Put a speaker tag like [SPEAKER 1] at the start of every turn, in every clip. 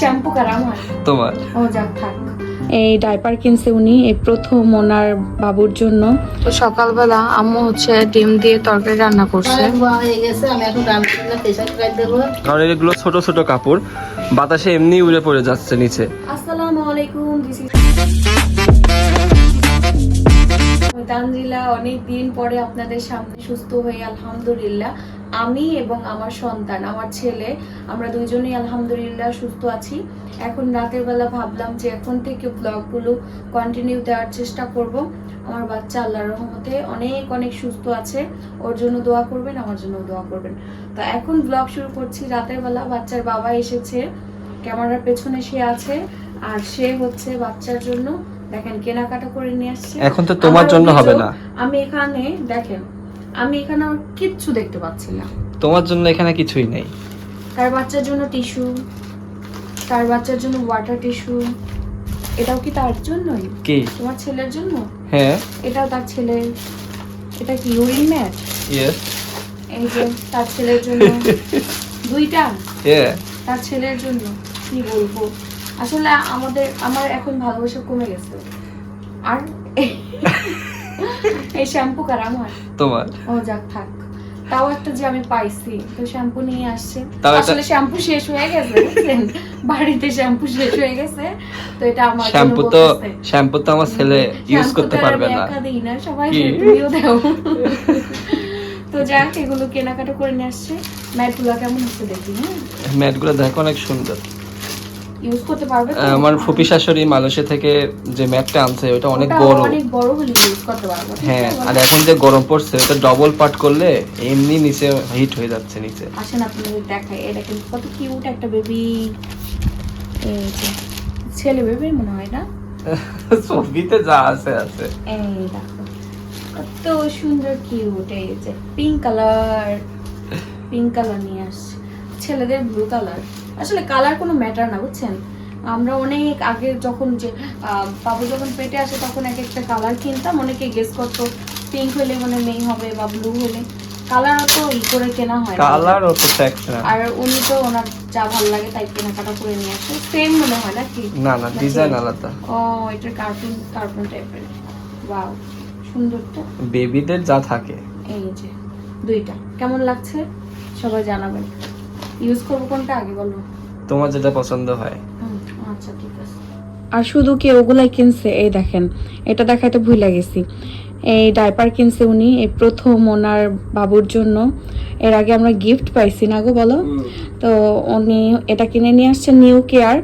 [SPEAKER 1] Shampoo কার আমার
[SPEAKER 2] তোমার?
[SPEAKER 1] ও যাক থাক। এই ডাইপার কিনছে উনি এই প্রথম ওনার বাবুর জন্য। তো সকালবেলা আম্মু হচ্ছে ডিম দিয়ে তরকারি রান্না করছে।
[SPEAKER 3] হয়ে গেছে আমি এখন রান্না প্রেশার কুকার দেবো।
[SPEAKER 2] কারণ এগুলো ছোট ছোট কাপড় বাতাসে এমনি উড়ে পড়ে যাচ্ছে নিচে।
[SPEAKER 1] আসসালামু আলাইকুম তানজিলা অনেক দিন পরে আপনাদের সামনে সুস্থ হয়ে আলহামদুলিল্লাহ। আমি এবং আমার সন্তান, আমার ছেলে, আমরা দুইজনেই আলহামদুলিল্লাহ সুস্থ আছি। এখন রাতের বেলা ভাবলাম যে এখন থেকে ব্লগগুলো কন্টিনিউ দেওয়ার চেষ্টা করব। আমার বাচ্চা আল্লাহর রহমতে অনেক অনেক সুস্থ আছে। ওর জন্য দোয়া করবেন, আমার জন্য দোয়া করবেন। তো এখন ব্লগ শুরু করছি রাতের বেলা। বাচ্চার বাবা এসেছে, ক্যামেরার পেছনে সে আছে, আর সে হচ্ছে বাচ্চার জন্য দেখেন কেনাকাটা করে নিয়ে আসছে।
[SPEAKER 2] এখন তো তোমার জন্য হবে না।
[SPEAKER 1] আমি এখানে দেখেন আমি এখানে কিচ্ছু দেখতে পাচ্ছি না।
[SPEAKER 2] তোমার জন্য এখানে কিছুই নেই।
[SPEAKER 1] তার বাচ্চার জন্য টিস্যু তার বাচ্চার জন্য ওয়াটার টিস্যু এটাও কি তার জন্যই?
[SPEAKER 2] কি?
[SPEAKER 1] তোমার ছেলের জন্য?
[SPEAKER 2] হ্যাঁ।
[SPEAKER 1] এটাও তার ছেলের এটা কি ইউরিন ম্যাট
[SPEAKER 2] ইয়েস
[SPEAKER 1] এই যে তার ছেলের জন্য। দুইটা?
[SPEAKER 2] হ্যাঁ
[SPEAKER 1] তার ছেলের জন্য কি বলব? আসলে আমাদের আমার এখন ভালোবাসা কমে গেছে। আর এই শ্যাম্পু কার আমার?
[SPEAKER 2] তোমার?
[SPEAKER 1] ও যাক থাক। তাও একটা যে আমি পাইছি তো শ্যাম্পু নিয়ে আসছে। আসলে শ্যাম্পু শেষ হয়ে গেছে বাড়িতে শ্যাম্পু শেষ হয়ে গেছে তো এটা আমার
[SPEAKER 2] শ্যাম্পু তো শ্যাম্পু তো আমার ছেলে ইউজ করতে পারবে না।
[SPEAKER 1] একা দিই না সবাই? তুমিও দাও। তো যাক এগুলো কেনাকাটা করে নিয়ে আসছে। ম্যাটগুলো কেমন হচ্ছে দেখি হ্যাঁ?
[SPEAKER 2] ম্যাটগুলো দেখো অনেক সুন্দর।
[SPEAKER 1] ইউজ করতে পারবে
[SPEAKER 2] আমার ফুপি শাশুড়ি মালয়েশিয়া থেকে যে ম্যাটটা আনছে ওটা অনেক বড়।
[SPEAKER 1] অনেক বড় হলে ইউজ করতে পারব
[SPEAKER 2] হ্যাঁ আর এখন যে গরম পড়ছে ওটা ডবল পার্ট করলে এমনি নিচে হিট হয়ে যাচ্ছে নিচে।
[SPEAKER 1] আসেন আপনাদের দেখাই এটা কিন্তু কত কিউট একটা বেবি ছেলে বেবি মনে হয় না?
[SPEAKER 2] ছবিতে যা আছে আছে।
[SPEAKER 1] এই দেখো কত সুন্দর কিউট এই যে পিঙ্ক কালার পিঙ্ক কালার নিয়ে আসছে। ছেলেদের ব্লু কালার আসলে কালার কোনো ম্যাটার না বুঝছেন? আমরা অনেক আগে যখন যে বাবু যখন পেটে আসে তখন এক একটা কালার কিনতাম অনেকে গেস করতো পিঙ্ক হলে মানে মেয়ে হবে বা ব্লু হলে। কালার অত ই করে কেনা হয়
[SPEAKER 2] কালার অত না।
[SPEAKER 1] আর উনি তো ওনার যা ভালো লাগে তাই কেনাকাটা করে নিয়ে আসে। সেম মনে হয় নাকি?
[SPEAKER 2] না না ডিজাইন আলাদা।
[SPEAKER 1] ও এটা কার্টুন কার্টুন টাইপের ওয়াও সুন্দর তো।
[SPEAKER 2] বেবিদের যা থাকে।
[SPEAKER 1] এই যে দুইটা। কেমন লাগছে? সবাই জানাবেন। ইউজ করব কোনটা আগে বলো?
[SPEAKER 2] তোমার যেটা পছন্দ হয়।
[SPEAKER 1] আচ্ছা ঠিক আছে। আর শুধু কি ওগুলাই কিনছে? এই দেখেন এটা দেখাইতে ভুলে গেছি। এই ডাইপার কিনছে উনি এই প্রথম ওনার বাবুর জন্য। এর আগে আমরা গিফট পাইছি না গো বলো? তো উনি এটা কিনে নিয়ে আসছেন নিউ কেয়ার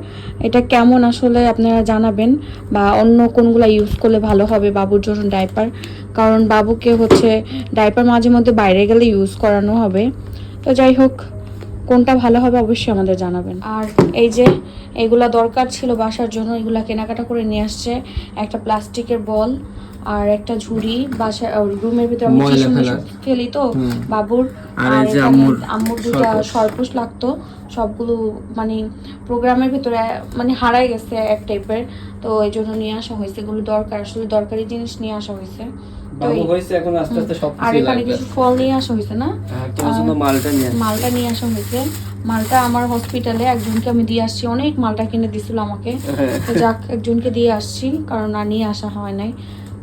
[SPEAKER 1] এটা কেমন আসলে আপনারা জানাবেন? বা অন্য কোনগুলো ইউজ করলে ভালো হবে বাবুর জন্য ডাইপার? কারণ বাবুকে হচ্ছে ডাইপার মাঝে মধ্যে বাইরে গেলে ইউজ করানো হবে। তো যাই হোক কোনটা ভালো হবে অবশ্যই আমাদের জানাবেন। আর এই যে এগুলা দরকার ছিল বাসার জন্য এগুলা কেনাকাটা করে নিয়ে আসছে একটা প্লাস্টিকের বল আর একটা ঝুড়ি বাসা রুমের ভিতরে আমি। খেলি তো বাবুর।
[SPEAKER 2] আর
[SPEAKER 1] আর
[SPEAKER 2] এই যে আম্মুর
[SPEAKER 1] দুটা
[SPEAKER 2] সরপুষ।
[SPEAKER 1] লাগতো সবগুলো মানে প্রোগ্রামের ভিতরে মানে হারাই গেছে এক টাইপের তো এই জন্য নিয়ে আসা হয়েছে। এগুলো দরকার আসলে দরকারি জিনিস নিয়ে আসা হয়েছে।
[SPEAKER 2] বাবু
[SPEAKER 1] এই-
[SPEAKER 2] এখন আস্তে আস্তে সব
[SPEAKER 1] আর এখানে কিছু ফল নিয়ে আসা হয়েছে না?
[SPEAKER 2] হ্যাঁ, তোমার জন্য মালটা নিয়ে
[SPEAKER 1] মালটা নিয়ে আসা হয়েছে। মালটা আমার হসপিটালে একজনকে আমি দিয়ে আসছি অনেক মালটা কিনে দিছিল আমাকে।
[SPEAKER 2] হ্যাঁ।
[SPEAKER 1] তো যাক একজনকে দিয়ে আসছি কারণ আর নিয়ে আসা হয় নাই।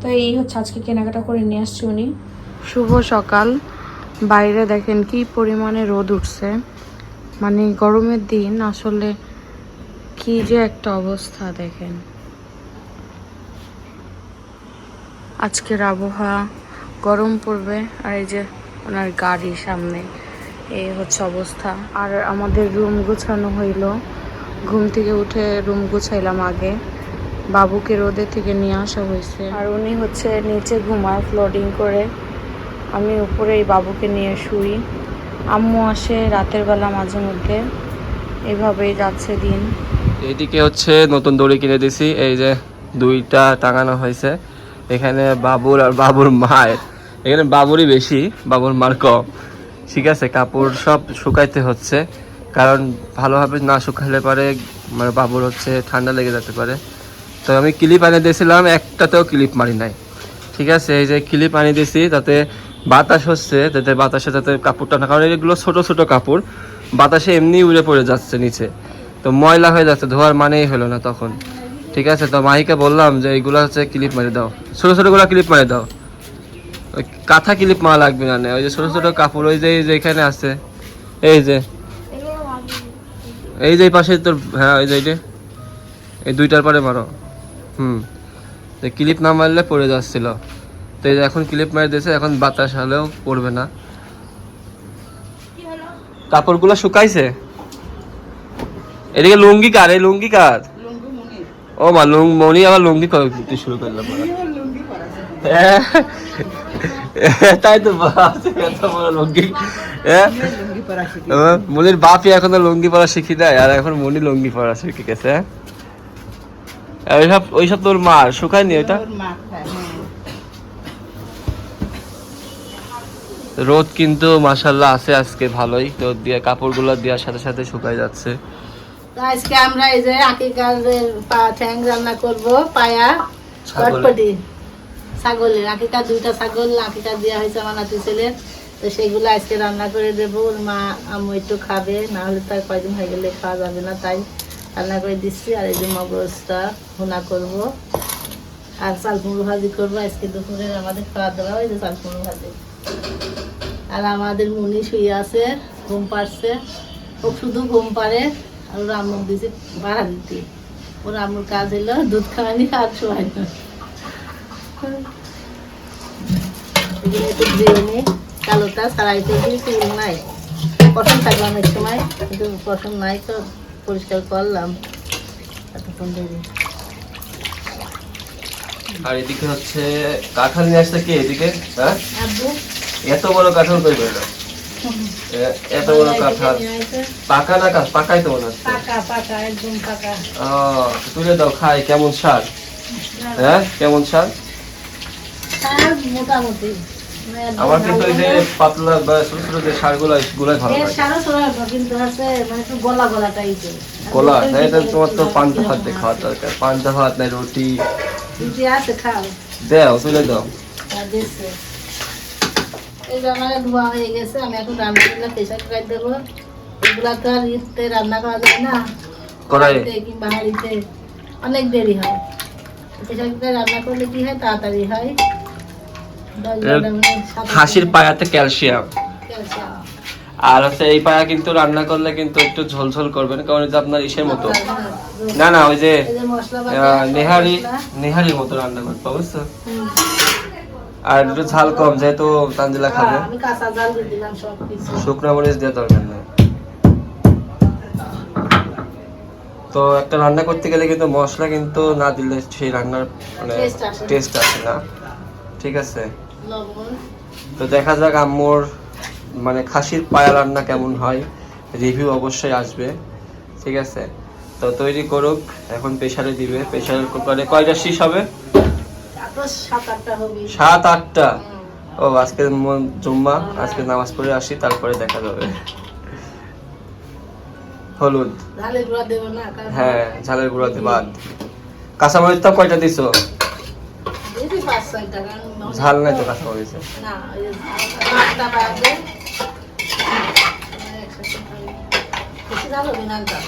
[SPEAKER 1] তো এই হচ্ছে আজকে কেনাকাটা করে নিয়ে আসছি উনি। শুভ সকাল। বাইরে দেখেন কি পরিমাণে রোদ উঠছে। মানে গরমের দিন আসলে কি যে একটা অবস্থা দেখেন। আজকের আবহাওয়া গরম পড়বে আর এই যে ওনার গাড়ি সামনে এই হচ্ছে অবস্থা। আর আমাদের রুম গোছানো হইল। ঘুম থেকে উঠে রুম গুছাইলাম আগে। বাবুকে রোদে থেকে নিয়ে আসা হয়েছে। আর উনি হচ্ছে নিচে ঘুমায় ফ্লোডিং করে। আমি উপরে এই বাবুকে নিয়ে শুই। আম্মু আসে রাতের বেলা মাঝে মধ্যে। এভাবেই যাচ্ছে দিন।
[SPEAKER 2] এইদিকে হচ্ছে নতুন দড়ি কিনে দিছি। এই যে দুইটা টাঙানো হয়েছে। এখানে বাবুর আর বাবুর মায়ের। এখানে বাবুরই বেশি, বাবুর মার কম। ঠিক আছে, কাপড় সব শুকাইতে হচ্ছে। কারণ ভালোভাবে না শুকালে পারে মানে বাবুর হচ্ছে ঠান্ডা লেগে যেতে পারে। তো আমি ক্লিপ আনিয়ে দিয়েছিলাম, একটাতেও ক্লিপ মারি নাই। ঠিক আছে, এই যে ক্লিপ আনিয়ে দিয়েছি, তাতে বাতাস হচ্ছে, যাতে বাতাসে যাতে কাপড়টা না কারণ এগুলো ছোট ছোট কাপড়। বাতাসে এমনি উড়ে পড়ে যাচ্ছে নিচে। তো ময়লা হয়ে যাচ্ছে, ধোয়ার মানেই হলো না তখন। ঠিক আছে, তো মাইকে বললাম যে এইগুলো হচ্ছে ক্লিপ মারি দাও। ছোটো ছোটো গুলো ক্লিপ মারি দাও। ওই কাঁথা ক্লিপ মারা লাগবে না ওই যে ছোটো ছোটো কাপড়, ওই যে এই যে এখানে আছে। এই যে। এই যে এই পাশে তোর হ্যাঁ ওই যে এই যে। এই দুইটার পরে মারো। হুম। তো ক্লিপ না মারলে পড়ে যাচ্ছিল। তো এই যে এখন ক্লিপ মারি দিয়েছে, এখন বাতাস হলেও পড়বে না। কাপড়গুলো শুকাইছে? এদিকে লুঙ্গি কার? এই লুঙ্গি কার? ও মা লুং মনি আবার লুঙ্গি করতে শুরু করলাম হ্যাঁ। তাই তো বাস, এত বড় লুঙ্গি হ্যাঁ হ্যাঁ, মনির বাপই এখনও লুঙ্গি পরা শিখি দেয় আর এখন মনি লুঙ্গি পরা শিখে গেছে হ্যাঁ? ওইসব ওইসব তোর মার শুকায়নি ওইটা রোদ কিন্তু মাসাল্লাহ আছে আজকে ভালোই রোদ দিয়ে কাপড়গুলো দেওয়ার সাথে সাথে শুকাই যাচ্ছে
[SPEAKER 3] তো আজকে আমরা এই যে আকিকারের পা ঠ্যাং রান্না করব পায়া। চটপটি ছাগলের আকিকা দুইটা ছাগল আকিকা দেওয়া হয়েছে আমার নাতি ছেলের। তো সেগুলো আজকে রান্না করে দেবো ওর মা আম্মু একটু খাবে না হলে তার কয়দিন হয়ে গেলে খাওয়া যাবে না তাই রান্না করে দিচ্ছি। আর এই যে মগজটা ভুনা করব। আর চাল কুমড়ো ভাজি করব আজকে দুপুরে আমাদের খাওয়া দাওয়া ওই যে চাল কুমড়ো ভাজি। আর আমাদের মুনি শুয়ে আছে ঘুম পাড়ছে। ও শুধু ঘুম পাড়ে আর ওর আম্মু দিছে ভাড়া দিতে। ওর আম্মুর কাজ হলো দুধ খাওয়ানি আর এগুলো নি কালোটা সারাইতে চুল নাই। পছন্দ থাকবে অনেক সময় কিন্তু পছন্দ নাই তো পরিষ্কার করলাম। এতক্ষণ দেরি
[SPEAKER 2] আর এদিকে হচ্ছে কাঁঠাল নিয়ে আসছে কে এদিকে? হ্যাঁ? এত বড় কাঁঠাল কই পেল? এত বড় কাঁঠাল পাকা না কাঁচ পাকাই তো মনে হচ্ছে।
[SPEAKER 3] পাকা পাকা একদম পাকা।
[SPEAKER 2] ও, তুলে দাও খাই কেমন স্বাদ হ্যাঁ কেমন স্বাদ
[SPEAKER 3] আর মোটামুটি।
[SPEAKER 2] আমার কিন্তু ওই যে পাতলা বা ছোট ছোট যে সারগুলো গুলাই ভালো লাগে।
[SPEAKER 3] সারা সরা কিন্তু হচ্ছে মানে একটু গলা গলা টাইপের
[SPEAKER 2] কোলা না এটা তোমার তো পান্তা ভাত দিয়ে খাওয়ার দরকার। পান্তা ভাত নাই রুটি।
[SPEAKER 3] রুটি আছে খাও।
[SPEAKER 2] দাও তুলে দাও।
[SPEAKER 3] আর দিচ্ছে। এই যে ধোয়া হয়ে গেছে আমি এখন রান্না প্রেশার কুকার দেবো। এগুলা তো আর ইতে রান্না করা যায় না কড়াইতে কিংবা হাঁড়িতে। অনেক দেরি হয়। প্রেশার কুকারে রান্না করলে কি হয়? তাড়াতাড়ি হয়।
[SPEAKER 2] খাসির পায়াতে ক্যালসিয়াম। আর হচ্ছে এই পায়া কিন্তু রান্না করলে কিন্তু একটু ঝোলঝোল করবেন কারণ যে আপনার ইসের মতো। না না ওই যে নেহারি নেহারির মতো রান্না করতে বুঝছ। আর একটু ঝাল কম যেহেতু তানজিলা খাবে।
[SPEAKER 3] হ্যাঁ, আমি কাঁচা জাল দিয়ে দিলাম সব কিছু।
[SPEAKER 2] শুকনো মরিচ দিয়ে দরকার নেই। তো একটা রান্না করতে গেলে কিন্তু মশলা কিন্তু না দিলে সেই রান্নার মানে। টেস্ট আসে না। ঠিক আছে। তো দেখা যাক আম্মুর মানে খাসির পায়া রান্না কেমন হয়। রিভিউ অবশ্যই আসবে। ঠিক আছে। তো তৈরি করুক এখন প্রেশারে দিবে। প্রেশার কুকারে কয়টা শীষ হবে?
[SPEAKER 3] সাত আটটা।
[SPEAKER 2] ও আজকে জুম্মা আজকে নামাজ পড়ে আসি তারপরে দেখা যাবে। হলুদ।
[SPEAKER 3] ঝালের গুঁড়া
[SPEAKER 2] হ্যাঁ ঝালের গুঁড়াতে বাদ। কাঁচামরিচটা কয়টা দিছো? ঝাল নাই তো
[SPEAKER 3] তো-
[SPEAKER 2] কাঁচামরিচে?
[SPEAKER 3] না ওই যে আটটা বাজে একসাথে খাই। বেশি ঝাল হবে না ঝাল।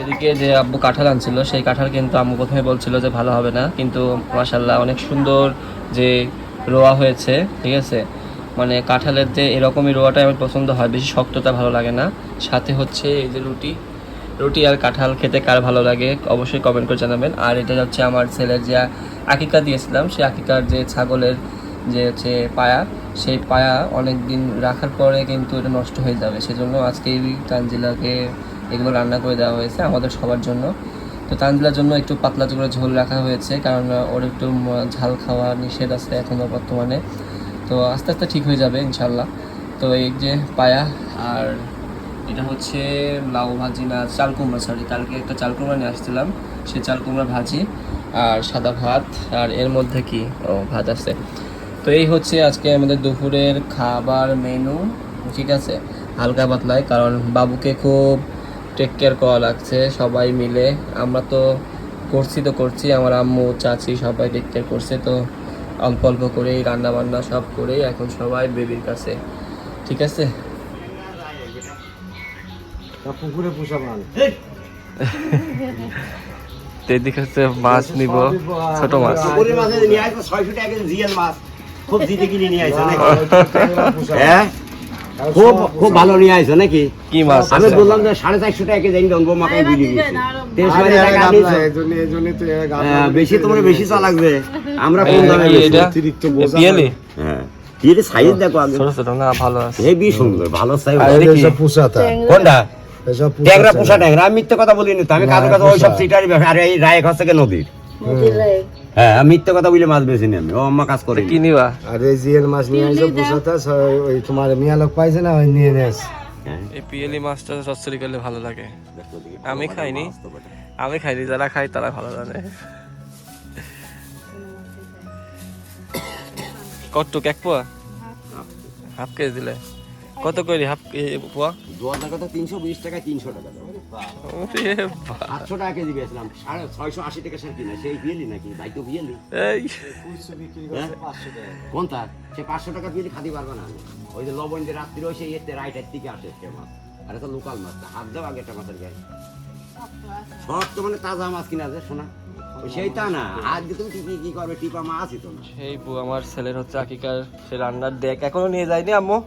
[SPEAKER 2] এদিকে যে আব্বু কাঁঠাল আনছিল, সেই কাঁঠাল কিন্তু আম্মু প্রথমে বলছিল যে ভালো হবে না, কিন্তু মাসাল্লাহ অনেক সুন্দর যে রোয়া হয়েছে, ঠিক আছে? মানে কাঁঠালের যে এরকমই রোয়াটা আমার পছন্দ হয়, বেশি শক্তটা ভালো লাগে না। সাথে হচ্ছে এই যে রুটি রুটি আর কাঁঠাল খেতে কার ভালো লাগে অবশ্যই কমেন্ট করে জানাবেন। আর এটা হচ্ছে আমার ছেলের যে আকিকা দিয়েছিলাম, সেই আকিকার যে ছাগলের যে হচ্ছে পায়া, সেই পায়া অনেক দিন রাখার পরে কিন্তু এটা নষ্ট হয়ে যাবে। সেজন্য আজকে এই তানজিলাকে এগুলো রান্না করে দেওয়া হয়েছে আমাদের সবার জন্য। তো তানজিলার জন্য একটু পাতলা করে ঝোল রাখা হয়েছে, কারণ ওর একটু ঝাল খাওয়া নিষেধ আছে এখনও বর্তমানে। তো আস্তে আস্তে ঠিক হয়ে যাবে ইনশাল্লাহ তো এই যে পায়া আর এটা হচ্ছে লাউ ভাজি না, চাল কুমড়া সরি কালকে একটা চাল কুমড়া নিয়ে আসছিলাম সেই চাল কুমড়া ভাজি আর সাদা ভাত, আর এর মধ্যে কি? ও, ভাত আছে। তো এই হচ্ছে আজকে আমাদের দুপুরের খাবার মেনু, ঠিক আছে? হালকা পাতলায়, কারণ বাবুকে খুব টেক কেয়ার করা লাগছে সবাই মিলে। আমরা তো করছি তো করছি আমার আম্মু চাচি সবাই টেক কেয়ার করছে তো অল্প অল্প করেই রান্না বান্না সব করেই এখন সবাই বেবির কাছে। ঠিক আছে?
[SPEAKER 4] পুকুরে পোষা
[SPEAKER 2] এদিকে হচ্ছে মাছ নিব ছোট মাছ।
[SPEAKER 5] খুব জিতে কিনে নিয়ে হ্যাঁ? খুব খুব ভালো নিয়ে আসছো নাকি?
[SPEAKER 2] কি মাছ
[SPEAKER 5] আমি? বললাম যে সাড়ে চারশো টাকা কেজি বিলি। হ্যাঁ, বেশি তোমার বেশি চা লাগবে। আমরা দামে
[SPEAKER 4] অতিরিক্ত বোঝা
[SPEAKER 2] পিয়ালি।
[SPEAKER 5] হ্যাঁ। এর সাইজ দেখো আগে।
[SPEAKER 2] ছোট ছোট না ভালো আছে।
[SPEAKER 5] হেবি সুন্দর ভালো সাইজ
[SPEAKER 4] পোষাতা
[SPEAKER 5] কোনটা? ট্যাংরা
[SPEAKER 4] পোষা
[SPEAKER 5] পোষা ট্যাংরা। আমি মিথ্যে কথা বলিনি তো আমি কাজে কাজে ওই সব সিটারি আর এই রায় হচ্ছে কি নদীর। হ্যাঁ আমি মিথ্যে কথা বলে মাছ বেশি আমি। ও আম্মা কাজ করি
[SPEAKER 2] কি নিবা?
[SPEAKER 4] আর জিএল মাছ নিয়ে আসো পোষাতা ওই তোমার মিয়া লোক পাইছে না ওই নিয়ে নেস
[SPEAKER 2] এই পিয়ালি মাছটা চচ্চড়ি করলে ভালো লাগে। আমি খাইনি। আমি খাইনি যারা খাই তারা ভালো জানে। কতটুক এক পোয়া? হাফ কেজি দিলে। কত করে হাফ পোয়া?
[SPEAKER 5] দু হাজার কথা তিনশো বিশ টাকা তিনশো টাকা। আটশো টাকা কেজি বেচলাম। সাড়ে ছয়শো আশি টাকা সার কিনা? সেই বিয়েলি নাকি? তাই তো বিয়েলি।
[SPEAKER 2] এই।
[SPEAKER 5] হ্যাঁ? কোনটা সে পাঁচশো টাকা বিয়েলি খাতে পারবে না। আমি। ওই যে লবণ দিয়ে রাত্রি ওই সেই এতে রাইটের দিকে আসে সে মাছ। আর এটা লোকাল মাছ। হাত দাও আগে একটা মাছের গায়ে। সব তো মানে তাজা মাছ কিনা আছে শোনা। ওই সেই তা না। আজকে তুমি কি কি করবে টিপা মাছই তো না।
[SPEAKER 2] সেই বউ আমার ছেলের হচ্ছে আকিকার সে রান্নার ডেক এখনও নিয়ে যায়নি আম্মু?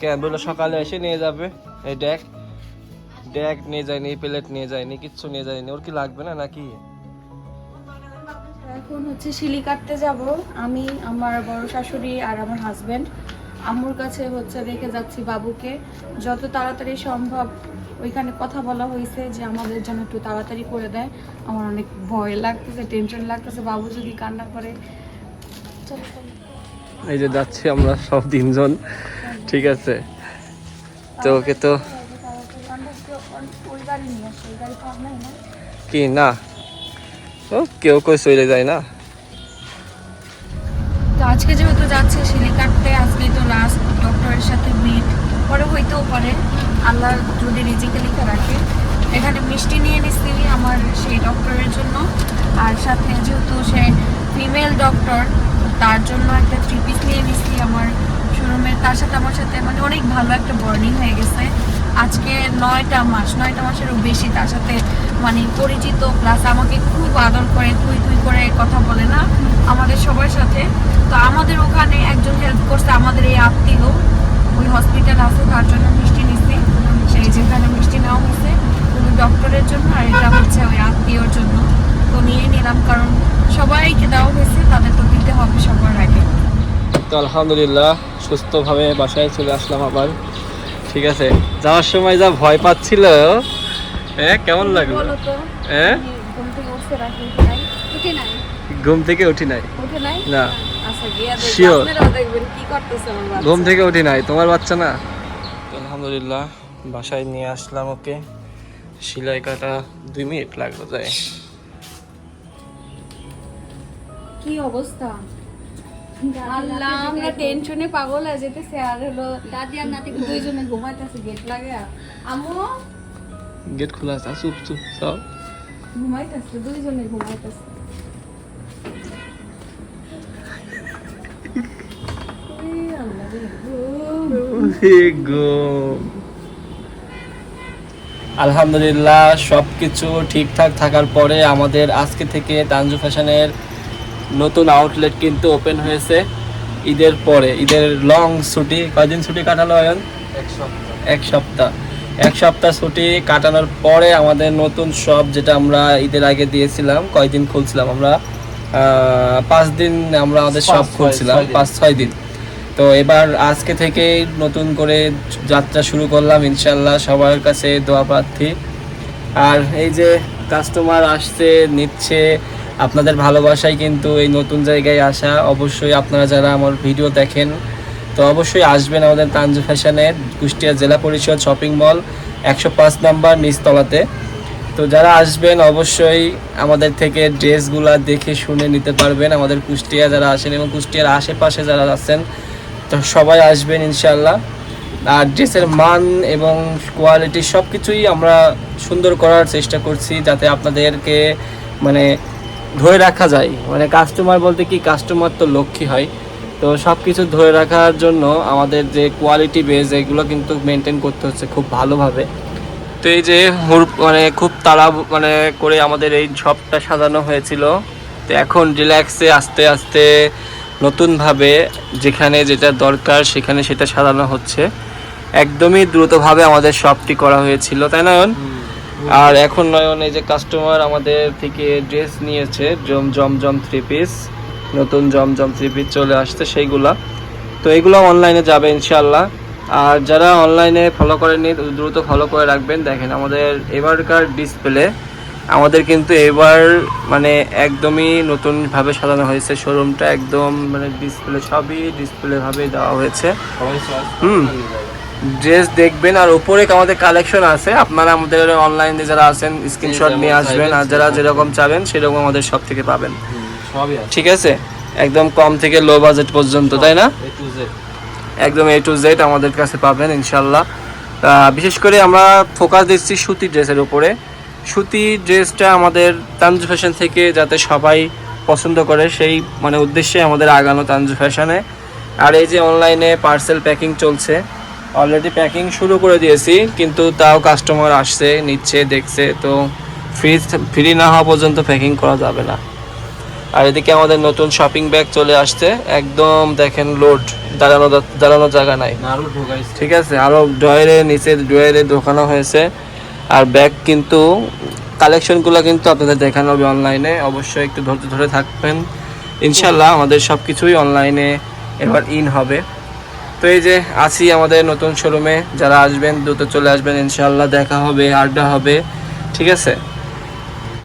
[SPEAKER 2] কেন? বলল সকালে এসে নিয়ে যাবে। এই ডেক ডেক নিয়ে যায়নি প্লেট নিয়ে যায়নি কিচ্ছু নিয়ে যায়নি। ওর কি লাগবে না নাকি?
[SPEAKER 1] এখন হচ্ছে শিলি কাটতে যাব। আমি আমার বড় শাশুড়ি আর আমার হাজবেন্ড আম্মুর কাছে হচ্ছে রেখে যাচ্ছি বাবুকে। যত তাড়াতাড়ি সম্ভব ওইখানে কথা বলা হয়েছে যে আমাদের জন্য একটু তাড়াতাড়ি করে দেয়। আমার অনেক ভয় লাগতেছে টেনশন লাগতেছে। বাবু যদি কান্না করে।
[SPEAKER 2] এই যে যাচ্ছি আমরা সব তিনজন। ঠিক আছে। তো ওকে তো কি, না? ও, কেউ কেউ চলে যায় না?
[SPEAKER 1] তো আজকে যেহেতু যাচ্ছে শিলি কাটতে, আজকে তো লাস্ট ডক্টরের সাথে মিট পরে হইতেও পারে। আল্লাহ যদি রিজিকে লিখে রাখে। এখানে মিষ্টি নিয়ে নিচ্ছি আমার সেই ডক্টরের জন্য। আর সাথে যেহেতু সে ফিমেল ডক্টর তার জন্য একটা থ্রি পিস নিয়ে নিচ্ছি আমার শোরুমের তার সাথে আমার সাথে মানে অনেক ভালো একটা বর্নিং হয়ে গেছে। আজকে নয়টা মাস, নয়টা মাসেরও বেশি তার সাথে মানে পরিচিত প্লাস আমাকে খুব আদর করে তুই তুই করে কথা বলে না আমাদের সবার সাথে। তো আমাদের ওখানে একজন হেল্প করছে, আমাদের এই আত্মীয়। ওই হসপিটাল আছে, তার জন্য মিষ্টি নিচ্ছে সেই যেখানে মিষ্টি নেওয়া হয়েছে কোনো ডক্টরের জন্য আর এটা হচ্ছে ওই আত্মীয়র জন্য। তো নিয়ে নিলাম, কারণ সবাইকে দেওয়া হয়েছে, তাদের তো দিতে হবে সবার আগে।
[SPEAKER 2] তো আলহামদুলিল্লাহ সুস্থভাবে বাসায় চলে আসলাম আবার। ঠিক আছে যাওয়ার সময় যা ভয় পাচ্ছিল হ্যাঁ কেমন লাগল? হ্যাঁ
[SPEAKER 1] ঘুম থেকে উঠে নাই। উঠে নাই?
[SPEAKER 2] ঘুম থেকে উঠি নাই? না।
[SPEAKER 1] আচ্ছা আমার বাচ্চা।
[SPEAKER 2] ঘুম থেকে উঠি নাই। তোমার বাচ্চা না? আলহামদুলিল্লাহ বাসায় নিয়ে আসলাম ওকে। সেলাই কাটা দুই মিনিট লাগল যায়।
[SPEAKER 1] কি অবস্থা? আল্লাহ আমরা টেনশনে পাগল যেতেছে। আর হলো দাদি আর নাতি দুইজনে ঘুমাইতেছে গেট লাগে। আমু
[SPEAKER 2] গেট খোলা আছে চুপ চুপ সব
[SPEAKER 1] ঘুমাইতেছে দুইজনে ঘুমাইতেছে।
[SPEAKER 2] আলহামদুলিল্লাহ সব কিছু ঠিকঠাক থাকার পরে আমাদের আজকে থেকে তানজু ফ্যাশনের নতুন আউটলেট কিন্তু ওপেন হয়েছে ঈদের পরে। ঈদের লং ছুটি কয়দিন ছুটি কাটালো অয়ন? এক সপ্তাহ। এক সপ্তাহ। ছুটি কাটানোর পরে আমাদের নতুন শপ যেটা আমরা ঈদের আগে দিয়েছিলাম কয়দিন খুলছিলাম আমরা? পাঁচ দিন আমরা আমাদের শপ খুলছিলাম পাঁচ ছয় দিন। তো এবার আজকে থেকে নতুন করে যাত্রা শুরু করলাম ইনশাল্লাহ সবার কাছে দোয়া প্রার্থী। আর এই যে কাস্টমার আসছে নিচ্ছে আপনাদের ভালোবাসায় কিন্তু এই নতুন জায়গায় আসা। অবশ্যই আপনারা যারা আমার ভিডিও দেখেন, তো অবশ্যই আসবেন আমাদের তানজু ফ্যাশনের কুষ্টিয়া জেলা পরিষদ শপিং মল, একশো পাঁচ নাম্বার নিচতলাতে। তো যারা আসবেন, অবশ্যই আমাদের থেকে ড্রেসগুলো দেখে শুনে নিতে পারবেন। আমাদের কুষ্টিয়া যারা আসেন এবং কুষ্টিয়ার আশেপাশে যারা আছেন, তো সবাই আসবেন ইনশাল্লাহ আর ড্রেসের মান এবং কোয়ালিটি সব কিছুই আমরা সুন্দর করার চেষ্টা করছি, যাতে আপনাদেরকে মানে ধরে রাখা যায়। মানে কাস্টমার বলতে কি কাস্টমার তো লক্ষ্মী হয়। তো সব কিছু ধরে রাখার জন্য আমাদের যে কোয়ালিটি বেস এগুলো কিন্তু মেনটেন করতে হচ্ছে খুব ভালোভাবে। তো এই যে হুড় মানে খুব তাড়া মানে করে আমাদের এই শপটা সাজানো হয়েছিল। তো এখন রিল্যাক্সে আস্তে আস্তে নতুনভাবে যেখানে যেটা দরকার সেখানে সেটা সাজানো হচ্ছে। একদমই দ্রুতভাবে আমাদের শপটি করা হয়েছিল, তাই না? আর এখন নয়ন এই যে কাস্টমার আমাদের থেকে ড্রেস নিয়েছে জম জম জম থ্রি পিস নতুন জম জম থ্রি পিস চলে আসছে সেইগুলা। তো এগুলো অনলাইনে যাবে ইনশাল্লাহ আর যারা অনলাইনে ফলো করেননি দ্রুত ফলো করে রাখবেন। দেখেন আমাদের এবারকার ডিসপ্লে আমাদের কিন্তু এবার মানে একদমই নতুনভাবে সাজানো হয়েছে। শোরুমটা একদম মানে ডিসপ্লে সবই ডিসপ্লে ভাবে দেওয়া হয়েছে। হুম। ড্রেস দেখবেন আর উপরে আমাদের কালেকশন আছে। আপনারা আমাদের অনলাইনে যারা আছেন স্ক্রিনশট নিয়ে আসবেন আর যারা যেরকম চাবেন সেরকম আমাদের সব থেকে পাবেন ঠিক আছে? একদম কম থেকে লো বাজেট পর্যন্ত তাই না? একদম এ টু জেড আমাদের কাছে পাবেন ইনশাল্লাহ বিশেষ করে আমরা ফোকাস দিচ্ছি সুতি ড্রেসের উপরে। সুতি ড্রেসটা আমাদের তানজু ফ্যাশন থেকে যাতে সবাই পছন্দ করে সেই মানে উদ্দেশ্যে আমাদের আগানো তানজু ফ্যাশনে আর এই যে অনলাইনে পার্সেল প্যাকিং চলছে অলরেডি প্যাকিং শুরু করে দিয়েছি কিন্তু তাও কাস্টমার আসছে নিচ্ছে দেখছে তো ফ্রি ফ্রি না হওয়া পর্যন্ত প্যাকিং করা যাবে না। আর এদিকে আমাদের নতুন শপিং ব্যাগ চলে আসছে একদম দেখেন লোড দাঁড়ানো দাঁড়ানো জায়গা নাই। ঠিক আছে আরও ড্রয়ারে নিচে ড্রয়ারে ঢোকানো হয়েছে। আর ব্যাগ কিন্তু কালেকশনগুলো কিন্তু আপনাদের দেখানো হবে অনলাইনে অবশ্যই একটু ধৈর্য ধরে থাকবেন। ইনশাল্লাহ আমাদের সব কিছুই অনলাইনে এবার ইন হবে। তো এই যে আছি আমাদের নতুন শোরুমে যারা আসবেন দ্রুত চলে আসবেন ইনশাল্লাহ দেখা হবে, আড্ডা হবে, ঠিক আছে?